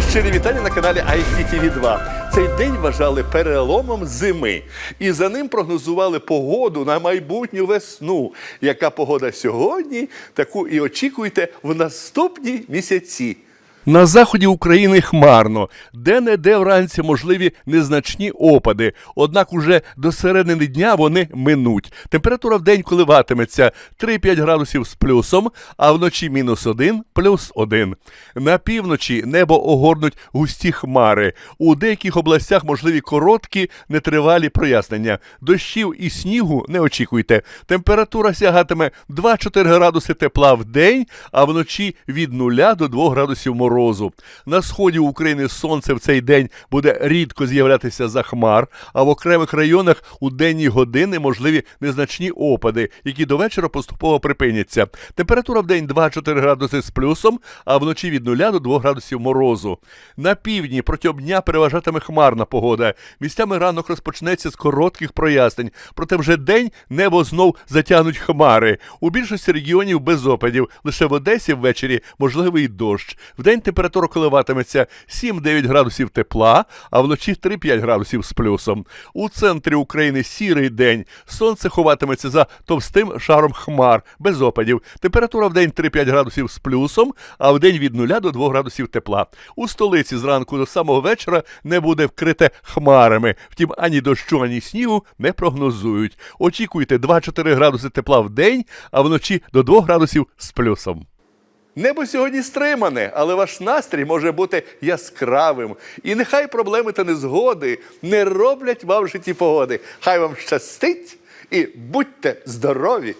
Щирі вітання на каналі ICTV 2 Цей день вважали переломом зими, і за ним прогнозували погоду на майбутню весну. Яка погода сьогодні, таку і очікуйте в наступні місяці. На заході України хмарно, де-не-де вранці можливі незначні опади. Однак уже до середини дня вони минуть. Температура в день коливатиметься 3-5 градусів з плюсом, а вночі мінус 1, плюс 1. На півночі небо огорнуть густі хмари. У деяких областях можливі короткі, нетривалі прояснення. Дощів і снігу не очікуйте. Температура сягатиме 2-4 градуси тепла в день, а вночі від 0 до 2 градусів морозу. На сході України сонце в цей день буде рідко з'являтися за хмар, а в окремих районах у денні години можливі незначні опади, які до вечора поступово припиняться. Температура в день 2-4 градуси з плюсом, а вночі від 0 до 2 градусів морозу. На півдні протягом дня переважатиме хмарна погода. Місцями ранок розпочнеться з коротких прояснень, проте вже день небо знов затягнуть хмари. У більшості регіонів без опадів. Лише в Одесі ввечері можливий дощ. Вдень температура коливатиметься 7-9 градусів тепла, а вночі 3-5 градусів з плюсом. У центрі України сірий день. Сонце ховатиметься за товстим шаром хмар, без опадів. Температура в день 3-5 градусів з плюсом, а в день від 0 до 2 градусів тепла. У столиці зранку до самого вечора не буде вкрите хмарами. Втім, ані дощу, ані снігу не прогнозують. Очікуйте 2-4 градуси тепла в день, а вночі до 2 градусів з плюсом. Небо сьогодні стримане, але ваш настрій може бути яскравим. І нехай проблеми та незгоди не роблять вам в житті погоди. Хай вам щастить і будьте здорові!